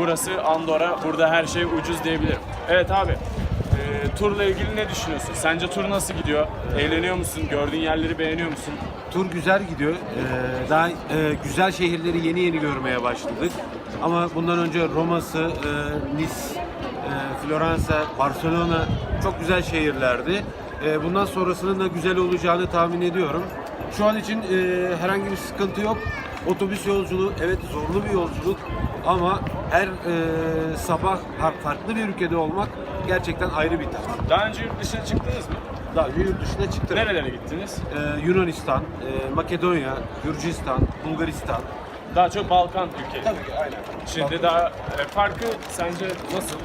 Burası Andorra. Burada her şey ucuz diyebilirim. Evet abi. e, turla ilgili ne düşünüyorsun? Sence tur nasıl gidiyor? Eğleniyor musun? Gördüğün yerleri beğeniyor musun? Tur güzel gidiyor. Ee, daha e, güzel şehirleri yeni yeni görmeye başladık. Ama bundan önce Roma'sı, e, Nice, e, Floransa, Barcelona çok güzel şehirlerdi. E, bundan sonrasının da güzel olacağını tahmin ediyorum. Şu an için e, herhangi bir sıkıntı yok. Otobüs yolculuğu evet zorlu bir yolculuk ama her e, sabah farklı bir ülkede olmak gerçekten ayrı bir tat. Daha önce yurt dışına çıktınız mı? Daha önce yurt dışına çıktım. Nerelere gittiniz? Ee, Yunanistan, e, Makedonya, Gürcistan, Bulgaristan. Daha çok Balkan ülkeleri. Tabii ki aynen. Şimdi daha e, farkı sence nasıl?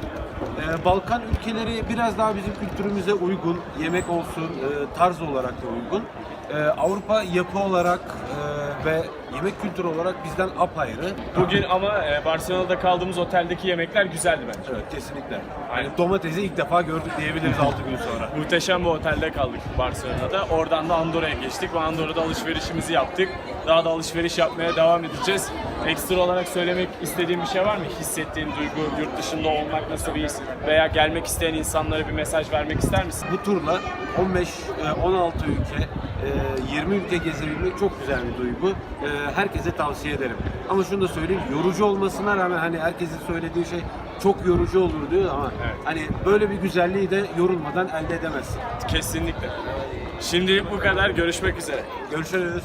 Ee, Balkan ülkeleri biraz daha bizim kültürümüze uygun, yemek olsun, e, tarz olarak da uygun. Ee, Avrupa yapı olarak e, ve yemek kültürü olarak bizden apayrı. Bugün ama e, Barcelona'da kaldığımız oteldeki yemekler güzeldi bence. Evet kesinlikle. Aynen. Yani domatesi ilk defa gördük diyebiliriz 6 gün sonra. Muhteşem bir otelde kaldık Barcelona'da. Oradan da Andorra'ya geçtik ve Andorra'da alışverişimizi yaptık. Daha da alışveriş yapmaya devam edeceğiz. Ekstra olarak söylemek istediğin bir şey var mı? Hissettiğin duygu, yurt dışında olmak nasıl bir his? Veya gelmek isteyen insanlara bir mesaj vermek ister misin? Bu turla 15 e, 16 ülke, e, 20 ülke gezebilmek çok güzel bir duygu. E, Herkese tavsiye ederim. Ama şunu da söyleyeyim, yorucu olmasına rağmen hani herkesin söylediği şey çok yorucu olur diyor ama Evet. hani böyle bir güzelliği de yorulmadan elde edemezsin. Kesinlikle. Şimdilik bu kadar. Görüşmek üzere. Görüşürüz.